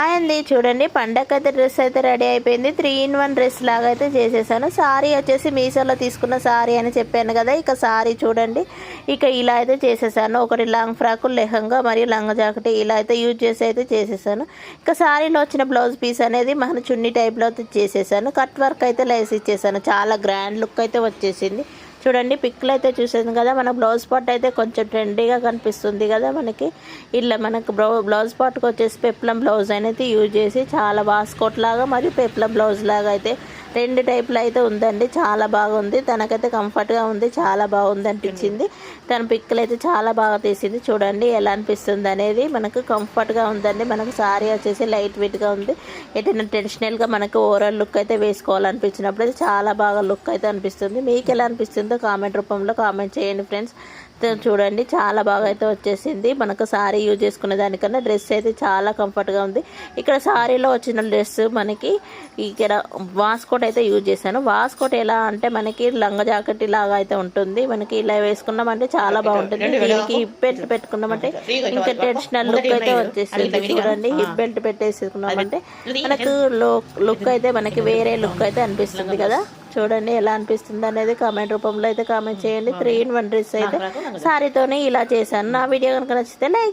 Hi అండి చూడండి పండగ అయితే డ్రెస్ అయితే రెడీ అయిపోయింది. త్రీ ఇన్ వన్ డ్రెస్ లాగా అయితే చేసేసాను. సారీ వచ్చేసి మీషోలో తీసుకున్న సారీ అని చెప్పాను కదా ఇక సారీ చూడండి. ఇక ఇలా అయితే చేసేసాను. ఒకటి లాంగ్ ఫ్రాక్ లెహంగా మరియు లంగా జాకెట్ ఇలా అయితే యూజ్ చేసి అయితే చేసేసాను. ఇక సారీలో వచ్చిన బ్లౌజ్ పీస్ అనేది మన చున్నీ టైప్లో అయితే చేసేసాను. కట్ వర్క్ అయితే లేస్ ఇచ్చేసాను. చాలా గ్రాండ్ లుక్ అయితే వచ్చేసింది. చూడండి పిక్లు అయితే చూసాను కదా మన బ్లౌజ్ పార్ట్ అయితే కొంచెం ట్రెండీగా కనిపిస్తుంది కదా మనకి. ఇలా మనకు బ్లౌ బ్లౌజ్ పార్ట్కి వచ్చేసి పెప్లం బ్లౌజ్ అనేది యూజ్ చేసి చాలా వాస్కోట్ లాగా మరియు పెప్లం బ్లౌజ్ లాగా అయితే రెండు టైప్లో అయితే ఉందండి. చాలా బాగుంది. తనకైతే కంఫర్ట్గా ఉంది. చాలా బాగుంది అనిపించింది తన పిక్కులు అయితే చాలా బాగా తీసింది. చూడండి ఎలా అనిపిస్తుంది అనేది మనకు కంఫర్ట్గా ఉందండి. మనకు సారీ వచ్చేసి లైట్ వెయిట్గా ఉంది. ఎటైనా ట్రెడిషనల్గా మనకు ఓవరాల్ లుక్ అయితే వేసుకోవాలనిపించినప్పుడు అయితే చాలా బాగా లుక్ అయితే అనిపిస్తుంది. మీకు ఎలా అనిపిస్తుందో కామెంట్ రూపంలో కామెంట్ చేయండి ఫ్రెండ్స్. చూడండి చాలా బాగా అయితే వచ్చేసింది. మనకు సారీ యూజ్ చేసుకునే దానికన్నా డ్రెస్ అయితే చాలా కంఫర్ట్గా ఉంది. ఇక్కడ సారీలో వచ్చిన డ్రెస్ మనకి ఇక్కడ వాస్కోట్ అయితే యూజ్ చేశాను. వాస్కోట్ ఎలా అంటే మనకి లంగా జాకెట్ లాగా అయితే ఉంటుంది. మనకి ఇలా వేసుకున్నామంటే చాలా బాగుంటుంది. దీనికి హిప్ బెల్ట్ పెట్టుకున్నామంటే ఇంకా ట్రెడిషనల్ లుక్ అయితే వచ్చేసింది. చూడండి హిప్ బెల్ట్ పెట్టేసుకున్నామంటే మనకు లుక్ అయితే మనకి వేరే లుక్ అయితే అనిపిస్తుంది కదా. చూడండి ఎలా అనిపిస్తుంది అనేది కామెంట్ రూపంలో అయితే కామెంట్ చేయండి. త్రీ ఇన్ వన్ డ్రెస్ అయితే సారీతోనే ఇలా చేశాను. నా వీడియో కనుక నచ్చితే లైక్